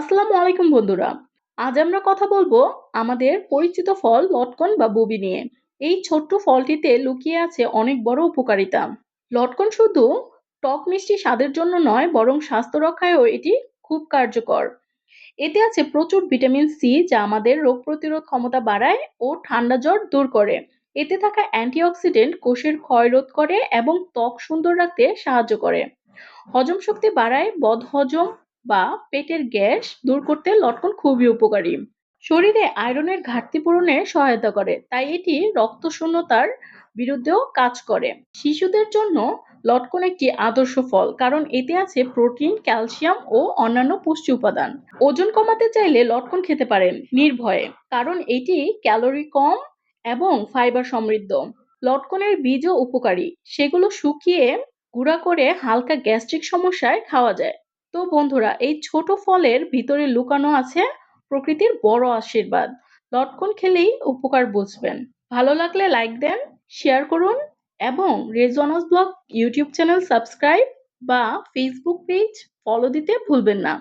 আসসালামু আলাইকুম বন্ধুরা। আজ আমরা কথা বলব আমাদের পরিচিত ফল লটকন বা ববি নিয়ে। এই ছোট্ট ফলটিতে লুকিয়ে আছে অনেক বড় উপকারিতা। লটকন শুধু টক মিষ্টি স্বাদের জন্য নয়, বরং স্বাস্থ্য রক্ষায়ও এটি খুব কার্যকর। এতে আছে প্রচুর ভিটামিন সি, যা আমাদের রোগ প্রতিরোধ ক্ষমতা বাড়ায় ও ঠান্ডা জ্বর দূর করে। এতে থাকা অ্যান্টিঅক্সিডেন্ট কোষের ক্ষয় রোধ করে এবং ত্বক সুন্দর রাখতে সাহায্য করে। হজম শক্তি বাড়ায় বদহজম বা পেটের গ্যাস দূর করতে লটকন খুবই উপকারী। শরীরে আয়রনের ঘাটতি পূরণে সহায়তা করে, তাই এটি রক্ত শূন্যতার বিরুদ্ধেও কাজ করে। শিশুদের জন্য লটকন একটি আদর্শ ফল, কারণ এতে আছে প্রোটিন, ক্যালসিয়াম ও অন্যান্য পুষ্টি উপাদান। ওজন কমাতে চাইলে লটকন খেতে পারেন নির্ভয়ে, কারণ এটি ক্যালোরি কম এবং ফাইবার সমৃদ্ধ। লটকনের বীজও উপকারী, সেগুলো শুকিয়ে গুঁড়া করে হালকা গ্যাস্ট্রিক সমস্যায় খাওয়া যায়। তো বন্ধুরা, এই ছোট ফলের ভিতরে লুকানো আছে প্রকৃতির বড় আশীর্বাদ। লটকন খেলেই উপকার বুঝবেন। ভালো লাগলে লাইক দেন শেয়ার করুন এবং reasons blog YouTube channel subscribe বা ফেসবুক পেজ ফলো দিতে ভুলবেন না।